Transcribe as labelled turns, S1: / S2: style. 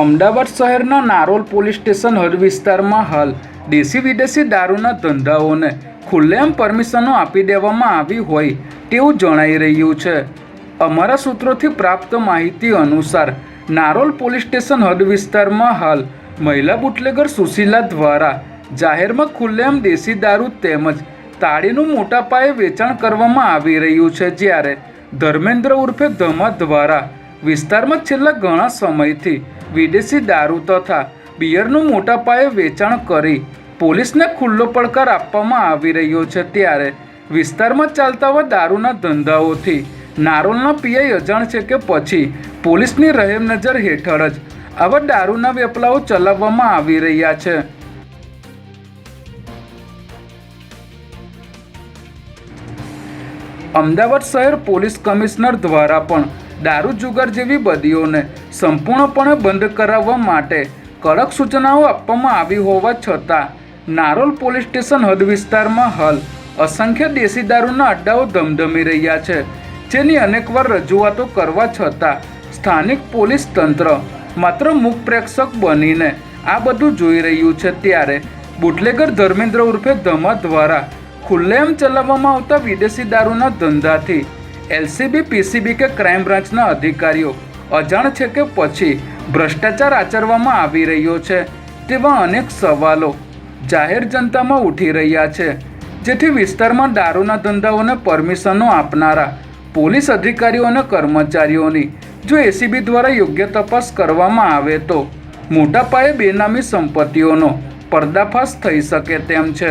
S1: અમદાવાદ શહેરના Narol police station હદ વિસ્તારમાં હાલ દેશી વિદેશી દારૂના ધંધાઓને ખુલ્લેઆમ પરમિશનો આપી દેવામાં આવી હોય તેવું જણાઈ રહ્યું છે. અમારા સૂત્રોથી પ્રાપ્ત માહિતી અનુસાર નારોલ પોલીસ સ્ટેશન હદ વિસ્તારમાં હાલ મહિલા બુટલેગર સુશીલા દ્વારા જાહેરમાં ખુલ્લેઆમ દેશી દારૂ તેમજ તાળીનું મોટા પાયે વેચાણ કરવામાં આવી રહ્યું છે જ્યારે ધર્મેન્દ્ર ઉર્ફે ધમા દ્વારા વિસ્તારમાં છેલ્લા ઘણા સમયથી વિદેશી દારૂ તથા બિયરનું મોટા પાયે વેચાણ કરી પોલીસને ખુલ્લો પડકાર આપવામાં આવી રહ્યો છે ત્યારે વિસ્તારમાં ચાલતા હોય દારૂના ધંધાઓથી નારોલના પીઆઈ અજાણ છે કે પછી પોલીસની રહેમ નજર હેઠળ જ આવા દારૂના વેપલાઓ ચલાવવામાં આવી રહ્યા છે. અમદાવાદ શહેર પોલીસ કમિશનર દ્વારા પણ દારૂ જુગાર જેવી બદીઓને સંપૂર્ણપણે બંધ કરાવવા માટે કડક સૂચનાઓ આપવામાં આવી હોવા છતાં, નારોલ પોલીસ સ્ટેશન હદ વિસ્તારમાં હાલ અસંખ્ય દેશી દારૂના અડ્ડાઓ ધમધમી રહ્યા છે, જેની અનેકવાર રજૂઆતો કરવા છતાં સ્થાનિક પોલીસ તંત્ર માત્ર મુખ પ્રેક્ષક બનીને આ બધું જોઈ રહ્યું છે ત્યારે બુટલેગર ધર્મેન્દ્ર ઉર્ફે ધમા દ્વારા ખુલ્લેમ ચલાવવામાં આવતા વિદેશી દારૂના ધંધાથી એલસીબી, પીસીબી કે ક્રાઇમ બ્રાન્ચના અધિકારીઓ અજાણ છે કે પછી ભ્રષ્ટાચાર આચરવામાં આવી રહ્યો છે તેવા અનેક સવાલો જાહેર જનતામાં ઉઠી રહ્યા છે. જેથી વિસ્તારમાં દારૂના ધંધાઓને પરમિશનો આપનારા પોલીસ અધિકારીઓ અને કર્મચારીઓની જો એસીબી દ્વારા યોગ્ય તપાસ કરવામાં આવે તો મોટા પાયે બેનામી સંપત્તિઓનો પર્દાફાશ થઈ શકે તેમ છે.